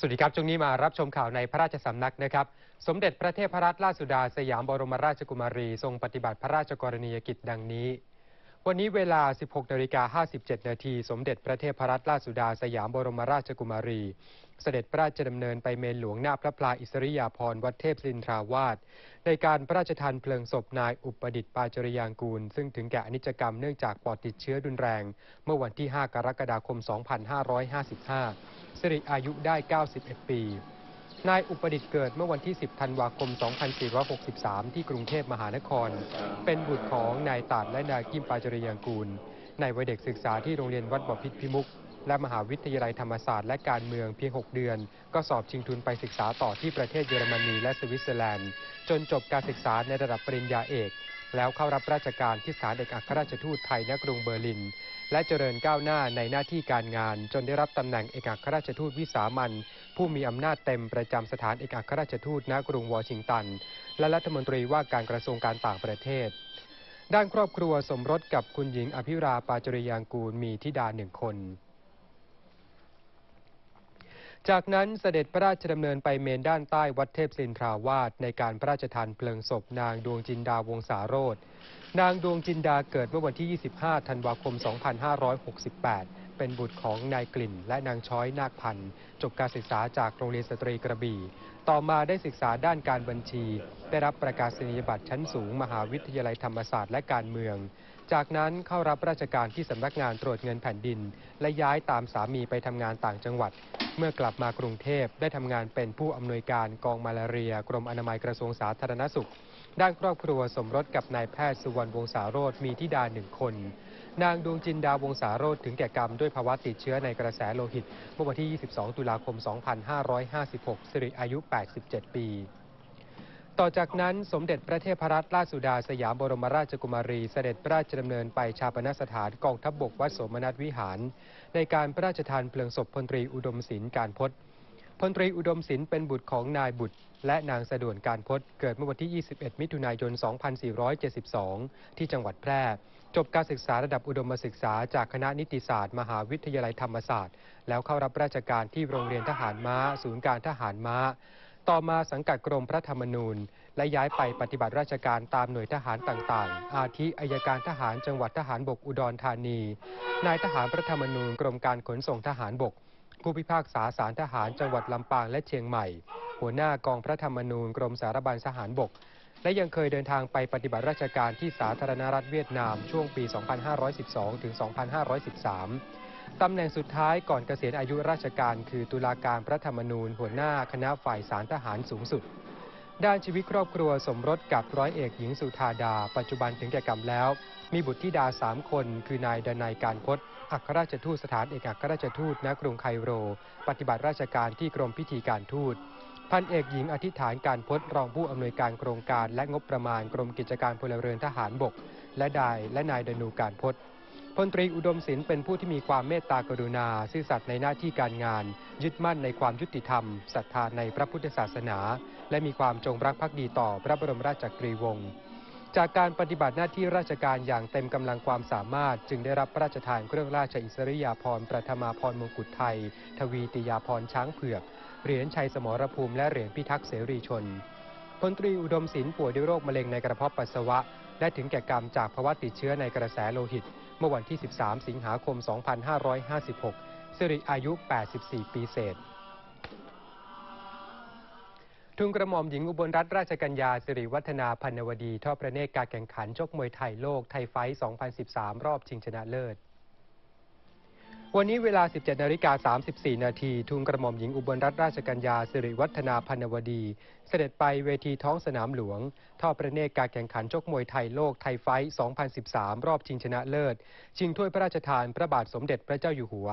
สวัสดีครับ ช่วงนี้มารับชมข่าวในพระราชสำนักนะครับ สมเด็จพระเทพรัตนราชสุดาสยามบรมราชกุมารี ทรงปฏิบัติพระราชกรณียกิจดังนี้ วันนี้เวลา 16นาฬิกา57 นาที สมเด็จพระเทพรัตนราชสุดาสยามบรมราชกุมารี เสด็จพระราชดำเนินไปเมนหลวงหน้าพระพลาอิสริยาภรณ์วัดเทพสินทราวาสในการพระราชทานเพลิงศพนายอุปดิษฐ์ปาจริยางกูล ซึ่งถึงแก่อนิจกรรมเนื่องจากปอดติดเชื้อรุนแรง เมื่อวันที่ 5 กรกฎาคม 2555 สิริอายุได้ 91 ปี นายอุปดิษฐ์เกิดเมื่อวันที่ 10 ธันวาคม 2463 ที่กรุงเทพมหานคร เป็นบุตรของนายตาดและนายกิมปาจริยางกูล ในวัยเด็กศึกษาที่โรงเรียนวัดบ่อพิษพิมุก และมหาวิทยาลัยธรรมศาสตร์และการเมืองเพียง 6 เดือน ก็สอบชิงทุนไปศึกษาต่อที่ประเทศเยอรมนีและสวิตเซอร์แลนด์ จนจบการศึกษาในระดับปริญญาเอก แล้วเข้ารับราชการที่สถานเอกอัครราชทูตไทยณกรุงเบอร์ลิน และเจริญก้าวหน้าในหน้าที่การงาน จนได้รับตำแหน่งเอกอัครราชทูตวิสามันผู้มีอำนาจเต็มประจำสถานเอกอัครราชทูตณกรุงวอชิงตัน และรัฐมนตรีว่าการกระทรวงการต่างประเทศ ด้านครอบครัวสมรสกับคุณหญิงอภิราปาจริยางกูลมีธิดาหนึ่งคน จากนั้นเสด็จพระราชดำเนินไปเมนด้านใต้วัดเทพสินทราวาสในการพระราชทานเพลิงศพนางดวงจินดาวงศาโรธนางดวงจินดาเกิดเมื่อวันที่ 25 ธันวาคม 2568 เป็นบุตรของนายกลิ่น และนางช้อยนาคพันธ์จบการศึกษาจากโรงเรียนสตรีกระบี่ ต่อมาได้ศึกษาด้านการบัญชี ได้รับประกาศนียบัตรชั้นสูง มหาวิทยาลัยธรรมศาสตร์และการเมือง จากนั้นเข้ารับราชการที่สำนักงานตรวจเงินแผ่นดิน และย้ายตามสามีไปทำงานต่างจังหวัด เมื่อกลับมากรุงเทพได้ทำงานเป็นผู้อำนวยการกองมาลาเรีย กรมอนามัยกระทรวงสาธารณสุข ด้านครอบครัวสมรสกับนายแพทย์สุวรรณวงศาโรธมีธิดาหนึ่งคน นางดวงจินดาวงศาโรธถึงแก่กรรมด้วยภาวะติดเชื้อในกระแสโลหิตเมื่อวันที่ 22 ตุลาคม 2556 สิริอายุ 87 ปี ต่อจากนั้นสมเด็จพระเทพรัตนราชสุดาสยามบรมราชกุมารีเสด็จพระราชดำเนินไปชาปนสถานกองทัพบบกวัดสมนัสวิหาร ในการพระราชทานเพลิงศพพลตรีอุดมศิลป์การพจน์พลตรีอุดมศิลป์เป็นบุตรของนายบุตร และนางสะดวนการพจน์เกิดเมื่อวันที่ 21 มิถุนายน 2472 ที่จังหวัดแพร่ จบการศึกษาระดับอุดมศึกษาจากคณะนิติศาสตร์ มหาวิทยาลัยธรรมศาสตร์ แล้วเข้ารับราชการที่โรงเรียนทหารม้า ศูนย์การทหารม้า ต่อมาสังกัดกรมพระธรรมนูญ และย้ายไปปฏิบัติราชการตามหน่วยทหารต่างๆ อาทิอายการทหารจังหวัดทหารบกอุดรธานี นายทหารพระธรรมนูญกรมการขนส่งทหารบก ผู้พิพากษาศาลทหารจังหวัดลำปางและเชียงใหม่ หัวหน้ากองพระธรรมนูญกรมสารบัญทหารบก และยังเคยเดินทางไปปฏิบัติราชการที่สาธารณรัฐเวียดนามช่วงปี 2512 ถึง 2513 ตำแหน่งสุดท้ายก่อนเกษียณอายุราชการ คือตุลาการพระธรรมนูญ หัวหน้าคณะฝ่ายสารทหารสูงสุด ด้านชีวิตครอบครัวสมรสกับร้อยเอกหญิงสุธาดา ปัจจุบันถึงแก่กรรมแล้ว มีบุตรธิดาสามคน คือนายดนัยการพจน์อัครราชทูตสถานเอกอัครราชทูตณกรุงไคโร ปฏิบัติราชการที่กรมพิธีการทูตพันเอกหญิงอธิษฐานการพจน์รองผู้อำนวยการโครงการและงบประมาณกรมกิจการพลเรือนทหารบก และดายและนายดนูการพจน์ พลตรีอุดมศิลป์เป็นผู้ที่มีความเมตตากรุณา ซื่อสัตย์ในหน้าที่การงาน ยึดมั่นในความยุติธรรมศรัทธาในพระพุทธศาสนา และมีความจงรักภักดีต่อพระบรมราชกรีวงศ์จากการปฏิบัติหน้าที่ราชการอย่างเต็มกำลังความสามารถ จึงได้รับพระราชทานเครื่องราชอิสริยาภรณ์ประธมาภรณ์มงกุฎไทย ทวีติยาภรณ์ช้างเผือกเหรียญชัยสมรภูมิและเหรียญพิทักษ์เสรีชน พลตรีอุดมศิลป์ป่วยด้วยโรคมะเร็งในกระเพาะปัสสาวะ และถึงแก่กรรมจากภาวะติดเชื้อในกระแสโลหิต เมื่อวันที่ 13 สิงหาคม 2556 สิริอายุ 84 ปีเศษทุนกระหม่อมหญิงอุบลรัตนราชกัญญาสิริวัฒนาพันวดี ทอดพระเนตรการแข่งขันชกมวยไทยโลกไทยไฟท์2013 รอบชิงชนะเลิศ วันนี้เวลา 17นาฬิกา34 นาทีทุนกระหม่อมหญิงอุบลรัตนราชกัญญาสิริวัฒนาพันวดี เสด็จไปเวทีท้องสนามหลวงทอดพระเนตรการแข่งขันชกมวยไทยโลกไทยไฟท์2013 รอบชิงชนะเลิศ ชิงถ้วยพระราชทานพระบาทสมเด็จพระเจ้าอยู่หัว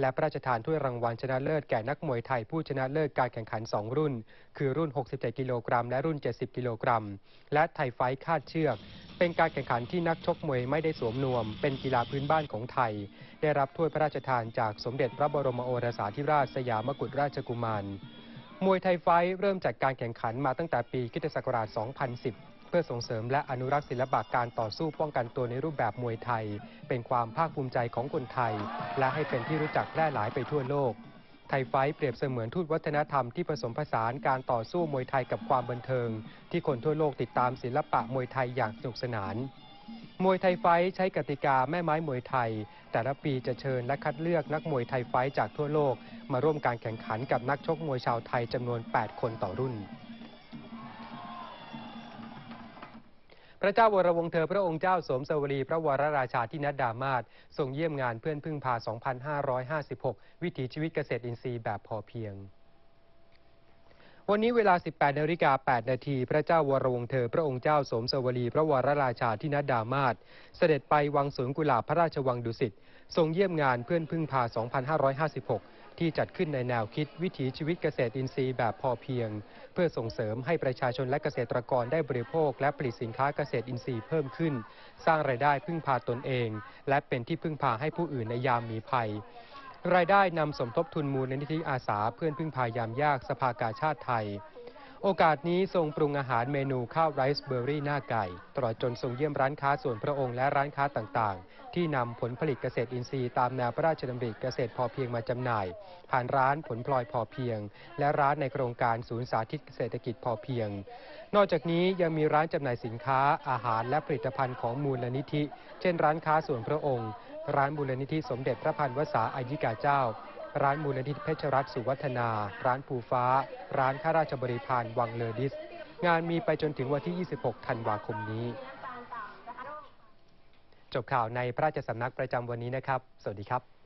และพระราชทานถ้วยรางวัลชนะเลิศแก่นักมวยไทยผู้ชนะเลิศการแข่งขัน 2 รุ่น คือรุ่น 67 กิโลกรัม และรุ่น 70 กิโลกรัม และไทยไฟท์คาดเชือก เป็นการแข่งขันที่นักชกมวยไม่ได้สวมนวม เป็นกีฬาพื้นบ้านของไทย ได้รับถ้วยพระราชทานจากสมเด็จพระบรมโอรสาธิราชสยามกุฎราชกุมาร มวยไทยไฟท์เริ่มจัดการแข่งขันมาตั้งแต่ปีคิศักราช 2010 เพื่อส่งเสริมและอนุรักษ์ศิลปะการต่อสู้ป้องกันตัวในรูปแบบมวยไทย เป็นความภาคภูมิใจของคนไทย และให้เป็นที่รู้จักแพร่หลายไปทั่วโลก ไทยไฟท์เปรียบเสมือนทูตวัฒนธรรมที่ผสมผสานการต่อสู้มวยไทยกับความบันเทิง ที่คนทั่วโลกติดตามศิลปะมวยไทยอย่างสนุกสนานมวยไทยไฟท์ใช้กติกาแม่ไม้มวยไทย แต่ละปีจะเชิญและคัดเลือกนักมวยไทยไฟท์จากทั่วโลก มาร่วมการแข่งขันกับนักชกมวยชาวไทยจำนวน 8 คนต่อรุ่น พระเจ้าวรวงเธอพระองค์เจ้าสมสวรีพระวรราชาธินัดดามาศทรงเยี่ยมงานเพื่อนพึ่งพา 2556 วิถีชีวิตเกษตรอินทรีย์แบบพอเพียงวันนี้เวลา 18นาฬิกา8นาที พระเจ้าวรวงเธอ พระองค์เจ้าสมสวรี พระวรราชาธินัดดามาศเสด็จไปวังสวนกุหลาบพระราชวังดุสิต ทรงเยี่ยมงานเพื่อนพึ่งพา 2556 ที่จัดขึ้นในแนวคิดวิถีชีวิตเกษตรอินทรีย์แบบพอเพียง เพื่อส่งเสริมให้ประชาชนและเกษตรกรได้บริโภค และผลิตสินค้าเกษตรอินทรีย์เพิ่มขึ้น สร้างรายได้พึ่งพาตนเอง และเป็นที่พึ่งพาให้ผู้อื่นในยามมีภัย รายได้นำสมทบทุนมูลนิธิอาสาเพื่อนพึ่งพายามยากสภากาชาติไทย โอกาสนี้ทรงปรุงอาหารเมนูข้าวไรซ์เบอร์รี่หน้าไก่ ตลอดจนทรงเยี่ยมร้านค้าส่วนพระองค์และร้านค้าต่างๆ ที่นำผลผลิตเกษตรอินทรีย์ตามแนวพระราชดำริเกษตรพอเพียงมาจำหน่าย ผ่านร้านผลพลอยพอเพียง และร้านในโครงการศูนย์สาธิตเศรษฐกิจพอเพียง นอกจากนี้ยังมีร้านจำหน่ายสินค้าอาหารและผลิตภัณฑ์ของมูลนิธิ เช่น ร้านค้าส่วนพระองค์ ร้านมูลนิธิสมเด็จพระพันวษาอายิกาเจ้า ร้านมูลนิธิเพชรรัตน์สุวัฒนา ร้านภูฟ้า ร้านข้าราชบริพารวังเลอดิส งานมีไปจนถึงวันที่ 26 ธันวาคมนี้ จบข่าวในพระราชสำนักประจำวันนี้นะครับ สวัสดีครับ